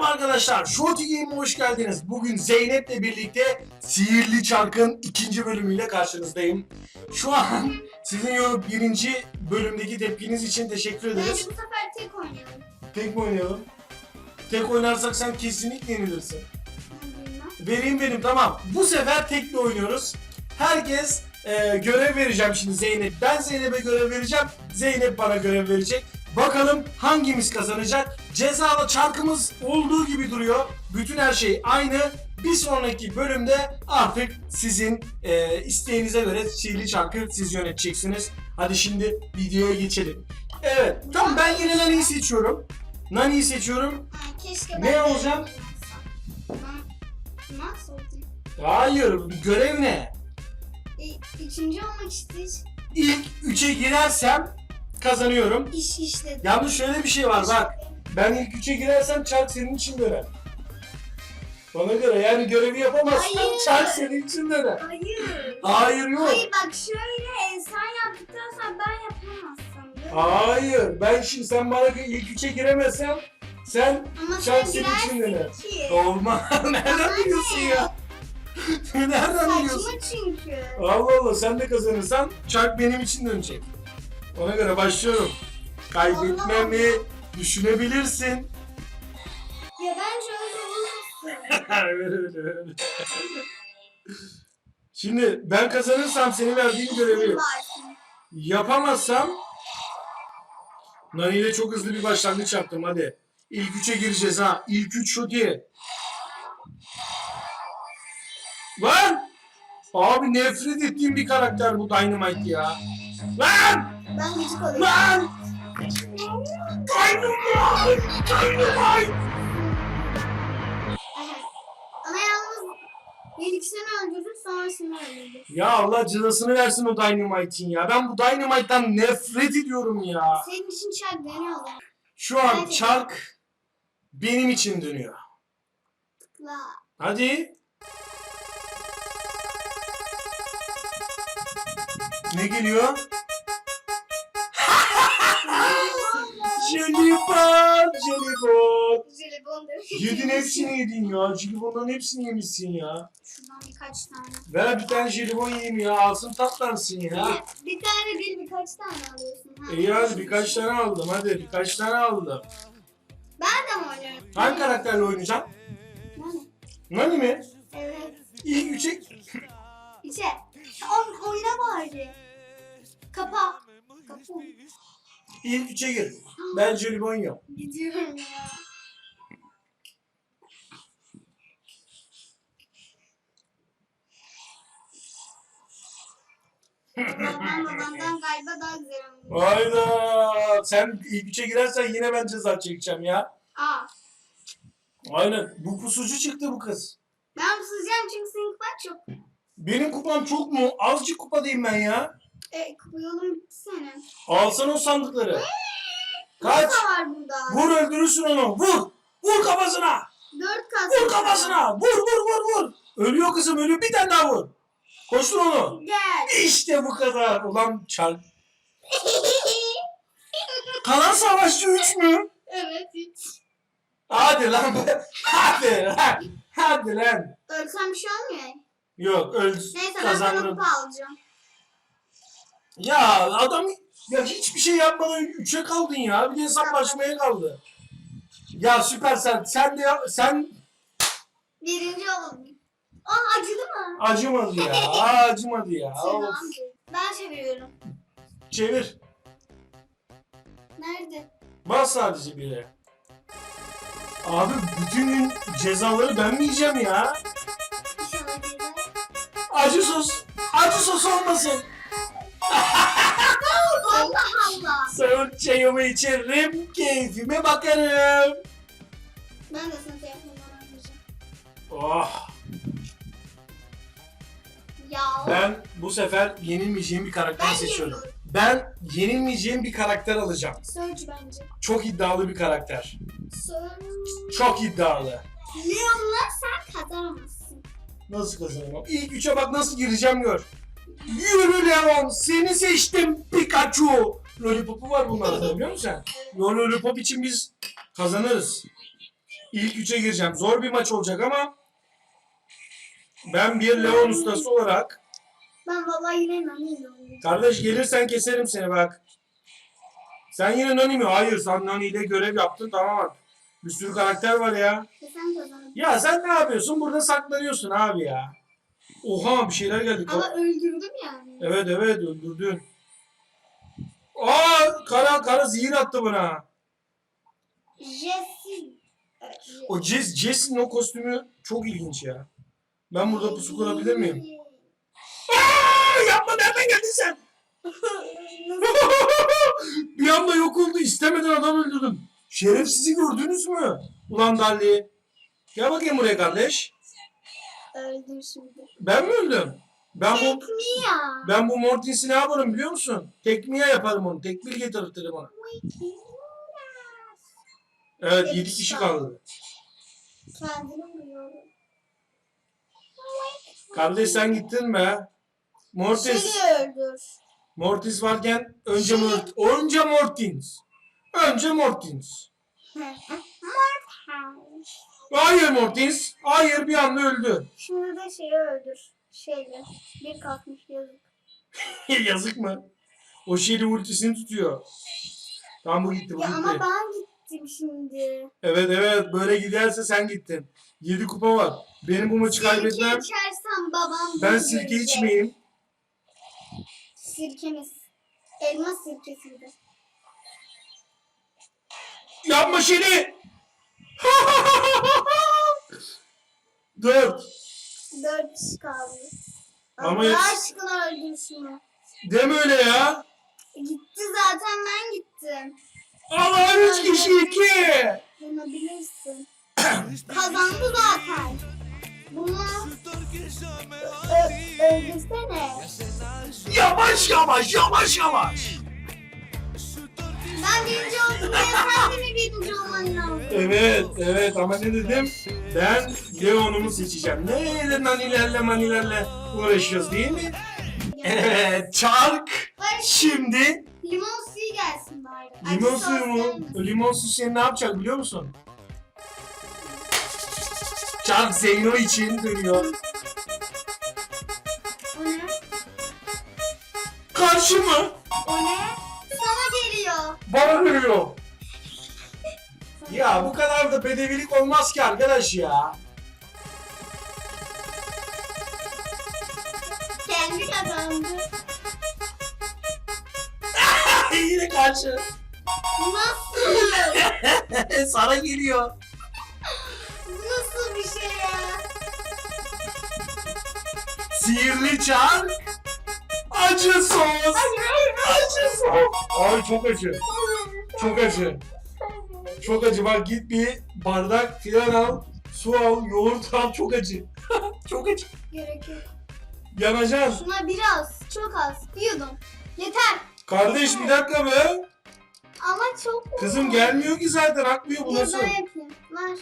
Merhaba arkadaşlar, Shorty Game'e hoş geldiniz. Bugün Zeynep'le birlikte Sihirli Çark'ın ikinci bölümüyle karşınızdayım. Şu an sizin yo- birinci bölümdeki tepkiniz için teşekkür Bence bu ederiz. sefer tek oynayalım. Tek mi oynayalım? Tek oynarsak sen kesinlikle yenilirsin. Ben bilmem. Vereyim benim tamam. Bu sefer tekli oynuyoruz. Herkes e, görev vereceğim şimdi Zeynep. Ben Zeynep'e görev vereceğim. Zeynep bana görev verecek. Bakalım hangimiz kazanacak? Cezalı çarkımız olduğu gibi duruyor. Bütün her şey aynı. Bir sonraki bölümde artık sizin e, isteğinize göre sihirli çarkı siz yöneteceksiniz. Hadi şimdi videoya geçelim. Evet, tamam ben yine Nani'yi seçiyorum. Nani'yi seçiyorum. Ha, keşke Ne de olacağım? nasıl olacak? Hayır, görev ne? E, üçüncü olmak istiyoruz. İlk üçe girersem kazanıyorum. İş işledim. Yalnız şöyle bir şey var bak. Ben ilk üçe girersem çark senin için döner. Bana göre yani görevi yapamazsan Hayır. çark senin için döner. Hayır. Hayır yok. Hayır bak şöyle e, sen yaptıktan sonra ben yapamazsam. değil mi? Hayır. Ben şimdi sen bana ilk üçe giremezsem sen Ama çark sen senin için döner. girersin ki. Olmaz. Nereden biliyorsun ya? Nereden biliyorsun? Saçma çünkü. Allah Allah sen de kazanırsan çark benim için dönecek. Ona göre başlıyorum. Kaybetmemi düşünebilirsin. Ya bence öyle olmasın. Öyle, öyle, öyle. Şimdi ben kazanırsam senin verdiğin görevi yapamazsam Nani ile çok hızlı bir başlangıç yaptım hadi. İlk üçe gireceğiz ha. İlk üç çok iyi. Lan! Abi nefret ettiğim bir karakter bu Dynamite ya. Lan! Ben gıcık oluyorum. Lan! Ama yalnız bir ikisini öldürdüm sonrasını öldürdüm. Ya Allah cezasını versin o Dynamite'in ya. Ben bu Dynamite'dan nefret ediyorum ya. Senin için çark deniyorlar. Şu an Hadi. çark benim için dönüyor. La. Hadi. Ne geliyor? Jelibon, jelibon. Jelibondur. Yedin hepsini yedin ya. Jelibonların hepsini yemişsin ya. Şuradan birkaç tane. Ver bir tane jelibon yiyeyim ya. Ağzın tatlansın ya. Bir tane değil birkaç tane alıyorsun. Ha. İyi hadi birkaç tane aldım. Hadi birkaç tane aldım. Ben de mi oynuyorum? Hangi karakterle oynayacağım? Yani. Nani mi? Evet. İlk üçe... İçe. On, oyna bari. Kapa. Kapa. İlk üçe gir. Ben jelibon yok. Gidiyorum ya. Babamdan babamdan galiba daha güzel oynuyor. Hayda. Sen ilk üçe girersen yine ben ceza çekeceğim ya. Aa. Aynen. Bu pusucu çıktı bu kız. Ben sızacağım çünkü senin kupan çok. Benim kupam çok mu? Azıcık kupadayım ben ya. E, bitti senin. Alsana o sandıkları. Kaç. Var burada. Vur öldürürsün onu. Vur. Vur kafasına. Dört kat. Vur kafasına. Vur vur vur vur. Ölüyor kızım ölüyor. Bir tane daha vur. Koştur onu. Gel. İşte bu kadar. Ulan çark. Kalan savaşçı 3 mü? evet hiç. Hadi lan. Hadi lan. Hadi lan. Ölsem bir şey olmuyor. Yok öl Neyse ben kazanırım. kupa alacağım. Ya adam ya hiçbir şey yapmadan 3'e kaldın ya. Bir de hesaplaşmaya kaldı. Ya süper sen. Sen de sen Birinci olalım. Aa acıdı mı? acımadı ya. Aa, acımadı ya. Şey, Of. Ben çeviriyorum. Çevir. Nerede? Bas sadece bire. Abi bütün gün cezaları ben mi yiyeceğim ya? İnşallah de. Acı sos. Acı sos olmasın. Allah Allah. Soğuk çayımı içerim. Keyfime bakarım. Ben de sana arayacağım. Oh. Ya. Ben bu sefer yenilmeyeceğim bir karakter Ben seçiyorum. yemiyorum. Ben yenilmeyeceğim bir karakter alacağım. Surge bence. Çok iddialı bir karakter. Surge. Çok iddialı. Leon'la sen kazanamazsın. Nasıl kazanamam? İlk üçe bak nasıl gireceğim gör. Yürü Leon seni seçtim Pikachu. Lollipop'u var bunlarda biliyor musun sen? Lollipop için biz kazanırız. İlk üçe gireceğim. Zor bir maç olacak ama ben bir Leon ustası olarak Ben vallahi yine oynuyorum. kardeş gelirsen keserim seni bak. Sen yine Nani mi? Hayır sen Nani ile görev yaptın tamam bak. Bir sürü karakter var ya. Ve sen kazandın. Ya sen ne yapıyorsun? Burada saklanıyorsun abi ya. Oha bir şeyler geldi. Ama öldürdüm yani. Evet evet öldürdün. Aa kara kara zehir attı bana. Jesse. O Jess, Jess'in o kostümü çok ilginç ya. Ben burada pusu kurabilir miyim? Aa, yapma nereden geldin sen? bir anda yok oldu. istemeden adam öldürdüm. Şerefsizi gördünüz mü? Ulan Dalli. Gel bakayım buraya kardeş. Öldüm şimdi. Ben mi öldüm? Ben bu ben bu Mortis'i ne yaparım biliyor musun? Tekmiye yaparım onu. Tekmil getirtirim ona. Evet 7 kişi kaldı. Kendini vuruyorum. Kardeş sen gittin be. Mortis. Seni öldür. Mortis varken önce Şey- Mort önce Mortins. Önce Mortins. Hayır Mortins. Hayır bir anda öldü. Şimdi de şeyi öldür. Şeyle. Bir kalkmış yazık. Yazık mı? O şeyli ultisini tutuyor. Tamam bu gitti bu Ya gitti. ama ben gittim şimdi. Evet evet böyle giderse sen gittin. 7 kupa var. Benim bu maçı Sirke kaybetmem. içersem babam Ben beni sirke görecek. içmeyeyim. Sirkemiz. Elma sirkesiydi. Yapma şeyi. Dört. Dört kişi kaldı. Ama Allah hep- aşkına öldür şunu. Deme öyle ya. Gitti zaten ben gittim. Allah üç kişi iki. Yanabilirsin. Kazandı zaten. Bunu ö- öldürsene. Yavaş yavaş yavaş yavaş. Ben birinci oldum sen de mi birinci olman lazım? Evet evet ama ne dedim? Ben Leon'umu seçeceğim. Ne nanilerle manilerle uğraşıyoruz değil mi? Evet çark. Şimdi limon suyu gelsin bari. limon suyu mu? gelmesin. Limon suyu seni ne yapacak biliyor musun? Çark Zeyno için dönüyor. O ne? Karşı mı? O ne? Bana dönüyor. Ya bu kadar da bedevilik olmaz ki arkadaş ya. Kendi kazandı. Yine karşı. Nasıl? Sana geliyor. Nasıl bir şey ya? Sihirli çark. Acı sos. Acı Ay çok acı. Çok acı. Çok acı. Bak git bir bardak filan al. Su al, yoğurt al. Çok acı. çok acı. Gerek yok. Yanacaksın. Şuna biraz, çok az. Yudum. Yeter. Kardeş bir dakika be. Ama çok Kızım gelmiyor ki zaten. Akmıyor bu nasıl? ben yapayım. Ver.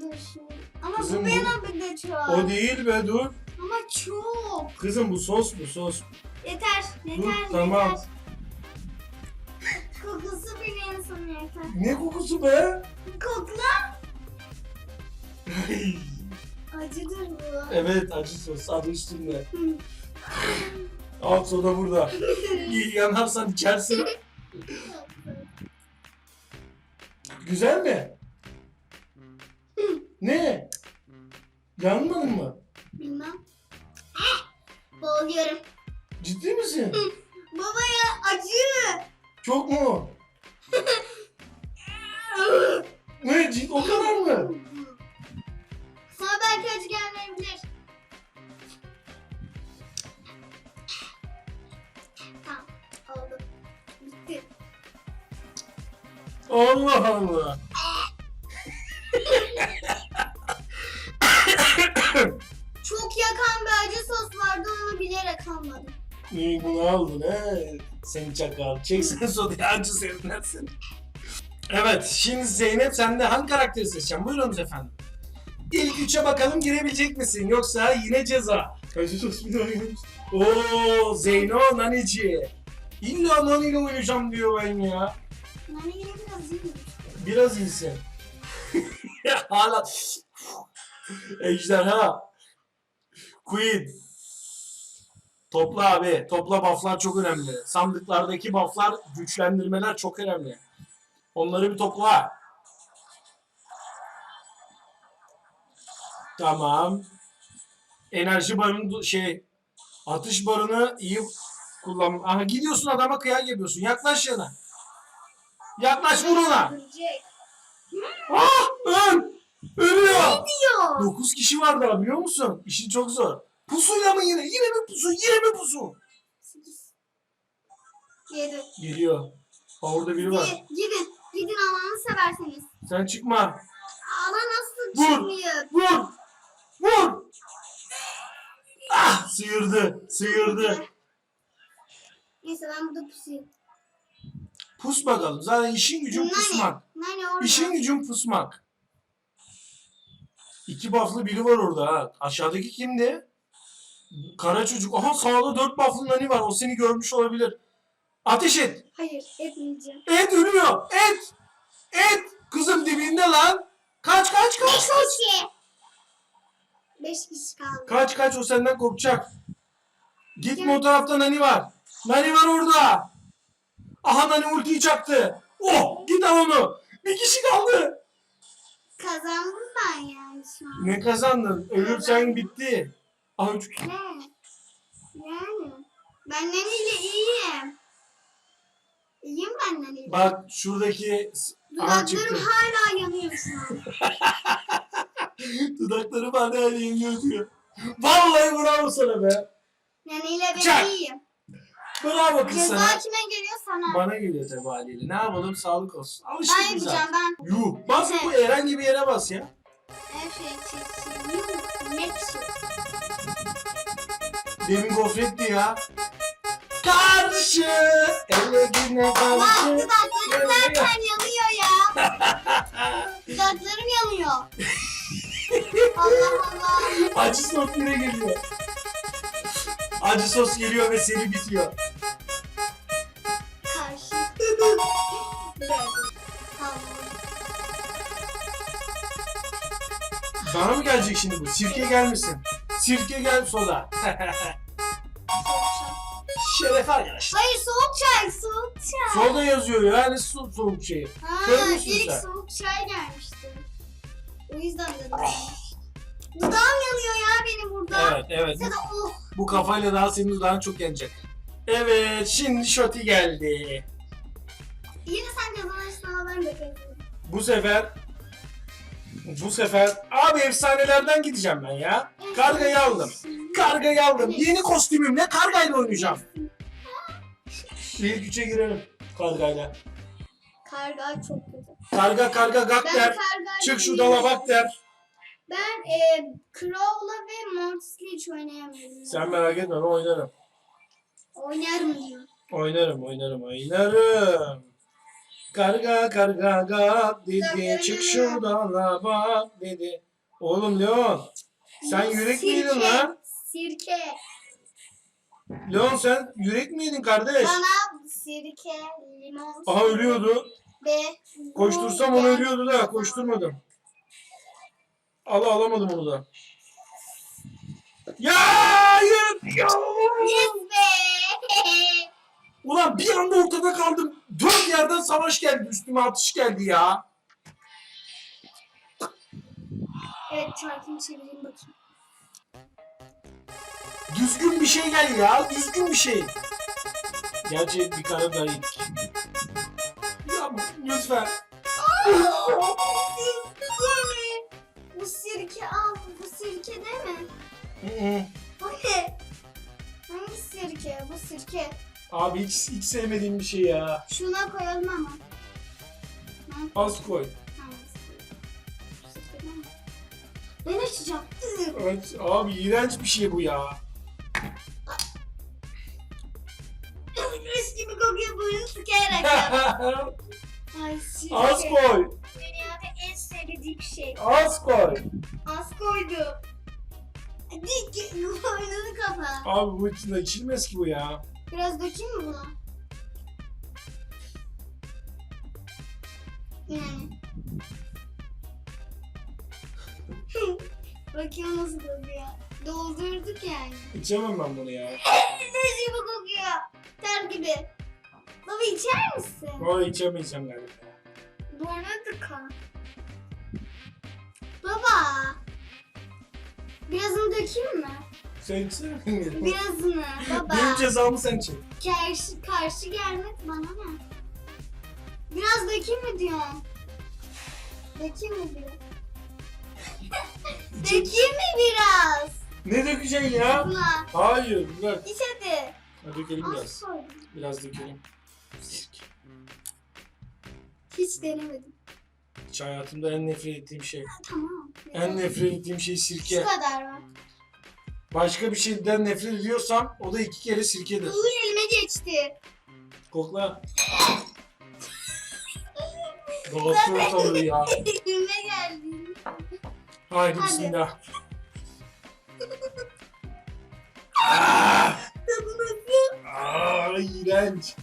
Dur şimdi. Ama Kızım bu benim bir de çok. O değil be dur. Ama çok. Kızım bu sos bu sos. Yeter, yeter, Dur, yeter. tamam. Kokusu bile insanı yeter. Ne kokusu be? Kokla. Acıdır bu. evet acı sos adı üstünde. Al soda burada. Yanarsan içersin. Güzel mi? Ne? Yanmadın mı? Bilmem. Boğuluyorum. Ciddi misin? Baba ya acı. Çok mu? ne? Cid o kadar mı? Sana belki acı gelmeyebilir. Tamam. Oldu. Bitti. Allah Allah. Çok yakan bir acı sos vardı onu bilerek almadım. İyi bunu aldın he. Seni çakal. Çeksen sodayı acı serinlersin. Evet şimdi Zeynep sen de hangi karakteri seçeceksin? Buyurunuz efendim. İlk üçe bakalım girebilecek misin? Yoksa yine ceza. Acı sos bir daha gelmiş. Oo Zeyno Nanici. İlla Nani ile oynayacağım diyor ben ya. Nane yine biraz iyiymiş. Biraz iyisin. Hala. Ejderha. Queen. Topla abi. Topla bufflar çok önemli. Sandıklardaki bufflar, güçlendirmeler çok önemli. Onları bir topla. Tamam. Enerji barını şey atış barını iyi kullan. Aha gidiyorsun adama kıyak yapıyorsun. Yaklaş yana. Yaklaş vur ona. Ah! Öl! Ölüyor. Diyor. 9 kişi var daha biliyor musun? İşin çok zor. Pusuyla mı yine? Yine mi pusu? Yine mi pusu? Sekiz. Yedi. Geliyor. Ha, orada biri var. Gidin. Gidin. Allah'ını severseniz. Sen çıkma. Ama nasıl Vur. çıkmıyor? Vur! Vur! Ah! Sıyırdı. Sıyırdı. Neyse ben burada pusayım. Pus bakalım. Zaten işin gücün pusmak. Nane orada. İşin gücün pusmak. İki buff'lı biri var orada ha. Aşağıdaki kimdi? Kara çocuk. Aha sağda dört buff'lı nani var. O seni görmüş olabilir. Ateş et. Hayır etmeyeceğim. Et ölüyor. Et. Et. Kızım dibinde lan. Kaç kaç kaç kaç. Kişi. Beş kişi kaldı. Kaç kaç o senden korkacak. Gitme o tarafta Nani var. Nani var orada. Aha Nani ultiyi çaktı. Oh git al onu. Bir kişi kaldı. Kazandım ben yani şu an. Ne kazandın? Ölürsen bitti. Aha üç Ne? Yani. Ben Nani'yle iyiyim. İyiyim ben Nani'yle. Bak şuradaki aha çıktı. Dudaklarım hala yanıyor şu an. Dudakları bana hala yanıyor diyor. Vallahi bravo sana be. Nani'yle ben Çak. iyiyim. Bravo kız Ceza sana. kime geliyor sana? Bana geliyor tabi haliyle. Ne yapalım sağlık olsun. Ben Alıştık biz yapacağım ben. Yuh. Bas bu herhangi bir yere bas ya. Her şey çizim. Meksik. Demin gofretti ya. Karşı Bak karşı. dudaklarım zaten yanıyor ya. Dudaklarım yanıyor. Allah Allah. Acı sos yine geliyor. Acı sos geliyor ve seni bitiyor. Karşı. Bana mı gelecek şimdi bu? Sirke gelmesin. Sirke gel soda. Şeref arkadaşlar. Hayır soğuk çay, soğuk çay. Soda yazıyor yani su soğuk şeyi. Ha, Kör müsün ilk sen? soğuk çay gelmişti. O yüzden dedim. Dudağım yanıyor ya benim burada. Evet evet. Ya da oh. Bu kafayla daha senin dudağın çok yanacak. Evet şimdi Şoti geldi. Yine sen kazanırsın ama ben de kazanırım. Bu sefer bu sefer abi efsanelerden gideceğim ben ya. Kargayı aldım. Kargayı aldım. Yeni kostümümle kargayla oynayacağım. İlk üçe girelim kargayla. Karga çok kötü. Karga karga gak Ben der. Çık şu dala bak der. Ben e, Crow'la ve Mortis'le hiç oynayamıyorum. Sen merak etme ben oynarım. Oynarım diyor. Oynarım oynarım oynarım. Karga karga gak dedi. Çık şu dala bak dedi. Oğlum Leon. Sen yürek miydin lan? Sirke. Leon sen yürek miydin kardeş? Bana sirke, limon. Aha ölüyordu. Ve Koştursam onu ölüyordu da koşturmadım. Al alamadım onu da. Ya hayır ya. Be! Ulan bir anda ortada kaldım. Dört yerden savaş geldi üstüme atış geldi ya. evet çarkını çevireyim bakayım. Düzgün bir şey gel ya. Düzgün bir şey. Gerçi bir kere daha yedik. Ya lütfen. Bu sirke al. Bu sirke değil mi? Hı hı. Bu ne? Hangi sirke? Bu sirke. Abi hiç, hiç sevmediğim bir şey ya. Şuna koyalım ama. Az koy. Mi? Ben açacağım. Evet, abi iğrenç bir şey bu ya. Mis gibi kokuyor burnunu sıkayarak ya. Ay sirke. Az koy. Dünyada en sevdiğim şey. Az koy. Az koydum. Hadi ki- burnunu kapa. Abi bu içinde içilmez ki bu ya. Biraz dökeyim mi buna? Yani. Bakayım nasıl kokuyor. Doldurduk yani. İçemem ben bunu ya. Leş gibi kokuyor. Ter gibi. Baba içer misin? Valla içemeyeceğim galiba. Bana tıka. Baba. Birazını dökeyim mi? Sen içsene benim. Birazını baba. Benim cezamı sen çek. Karşı, karşı gelmek bana ne? Biraz dökeyim mi diyorsun? Dökeyim mi biraz? dökeyim mi biraz? Ne dökeceksin ya? Buna. Hayır bırak. İç hadi. Hadi dökelim Az biraz. koydum. Biraz dökelim. Sirke. Hiç denemedim. Hiç hayatımda en nefret ettiğim şey. Tamam. En nefret ettiğim şey Şu sirke. kadar var. Başka bir şeyden nefret ediyorsam o da iki kere sirkedir. Uy elime geçti. Kokla. Dağıtıyor ortalığı ya. elime geldi. Haydi bismillah. Ah! Tadı nasıl? Aa, iğrenç.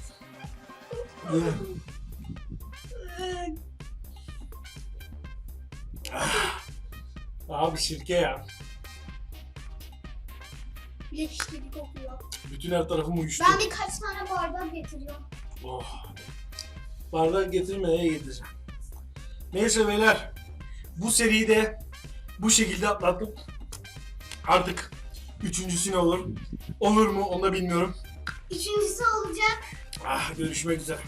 Ah. Abi sirke ya. Leş gibi kokuyor. Bütün her tarafım uyuştu. Ben birkaç tane bardak getiriyorum. Oh. Bardak getirmeye getireceğim. Neyse beyler. Bu seriyi de bu şekilde atlattık. Artık üçüncüsü ne olur? Olur mu onu da bilmiyorum. Üçüncüsü olacak. Ah görüşmek üzere.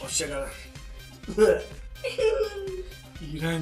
Hoşçakalın. İğrenç.